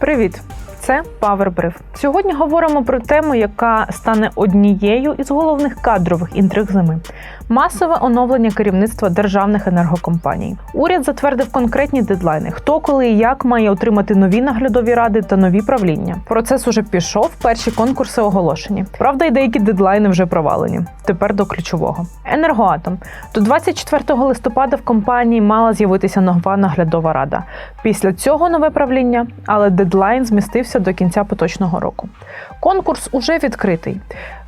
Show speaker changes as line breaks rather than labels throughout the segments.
Привіт! Це Power Сьогодні говоримо про тему, яка стане однією із головних кадрових інтриг зими: масове оновлення керівництва державних енергокомпаній. Уряд затвердив конкретні дедлайни, хто коли і як має отримати нові наглядові ради та нові правління. Процес уже пішов. Перші конкурси оголошені. Правда, і деякі дедлайни вже провалені. Тепер до ключового. Енергоатом до 24 листопада в компанії мала з'явитися нова наглядова рада. Після цього нове правління, але дедлайн змістився до кінця поточного року. Конкурс уже відкритий.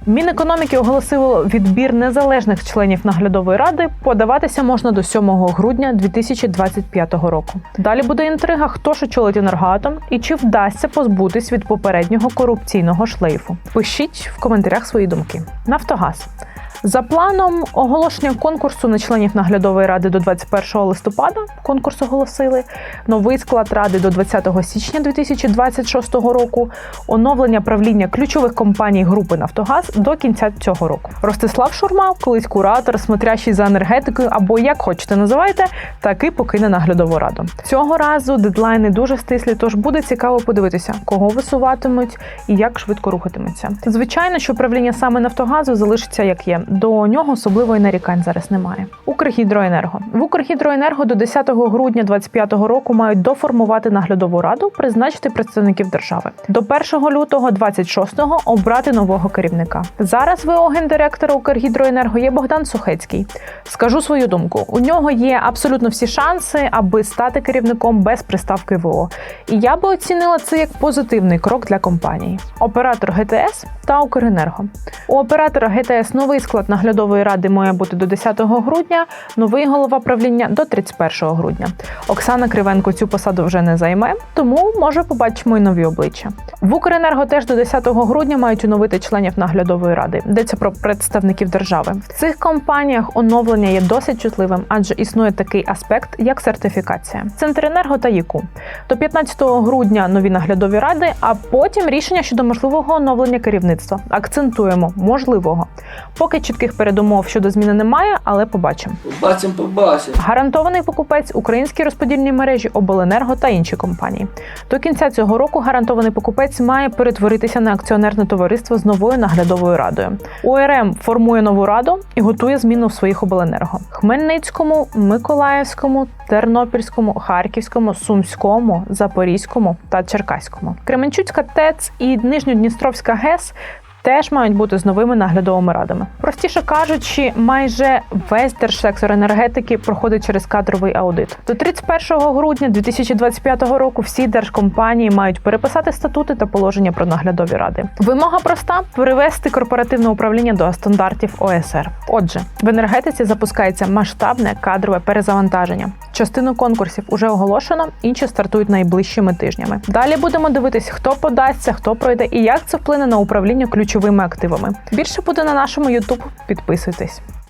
Мінекономіки оголосило відбір незалежних членів наглядової ради. Подаватися можна до 7 грудня 2025 року. Далі буде інтрига, хто ж очолить енергоатом і чи вдасться позбутись від попереднього корупційного шлейфу. Пишіть в коментарях свої думки. Нафтогаз. За планом оголошення конкурсу на членів наглядової ради до 21 листопада. Конкурс оголосили. Новий склад ради до 20 січня 2026 року. Оновлення правління ключових компаній групи Нафтогаз до кінця цього року. Ростислав Шурма, колись куратор, смотрящий за енергетикою, або як хочете називайте, таки покине наглядову раду. Цього разу дедлайни дуже стислі, тож буде цікаво подивитися, кого висуватимуть і як швидко рухатиметься. Звичайно, що правління саме Нафтогазу залишиться як є. До нього особливої нарікань зараз немає. Укргідроенерго в Укргідроенерго до 10 грудня 2025 року мають доформувати наглядову раду, призначити представників держави. До 1 лютого 26-го обрати нового керівника. Зараз ВО гендиректора Укргідроенерго є Богдан Сухецький. Скажу свою думку: у нього є абсолютно всі шанси, аби стати керівником без приставки ВО. І я би оцінила це як позитивний крок для компанії. Оператор ГТС та Укренерго. У оператора ГТС новий склад наглядової ради має бути до 10 грудня, новий голова правління до 31 грудня. Оксана Кривенко цю посаду вже не займе, тому може побачимо й нові обличчя. В Укренерго теж до 10 грудня мають оновити членів наглядової ради. Йдеться про представників держави. В цих компаніях оновлення є досить чутливим, адже існує такий аспект, як сертифікація. Центренерго та ЄКУ. До 15 грудня нові наглядові ради, а потім рішення щодо можливого оновлення керівництва. Акцентуємо можливого. Поки чітких передумов щодо зміни немає, але побачимо.
Побачимо, побачимо.
Гарантований покупець українські розподільні мережі Обленерго та інші компанії. До кінця цього року гарантований покупець має перетворитися на акціонерне товариство з новою наглядовою радою. УРМ формує нову раду і готує зміну в своїх обленерго: Хмельницькому, Миколаївському, Тернопільському, Харківському, Сумському, Запорізькому та Черкаському. Кременчуцька ТЕЦ і Нижньодністровська ГЕС теж мають бути з новими наглядовими радами. Простіше кажучи, майже весь держсектор енергетики проходить через кадровий аудит. До 31 грудня 2025 року всі держкомпанії мають переписати статути та положення про наглядові ради. Вимога проста привести корпоративне управління до стандартів ОСР. Отже, в енергетиці запускається масштабне кадрове перезавантаження. Частину конкурсів уже оголошено, інші стартують найближчими тижнями. Далі будемо дивитись, хто подасться, хто пройде і як це вплине на управління ключовими активами. Більше буде на нашому YouTube. Підписуйтесь.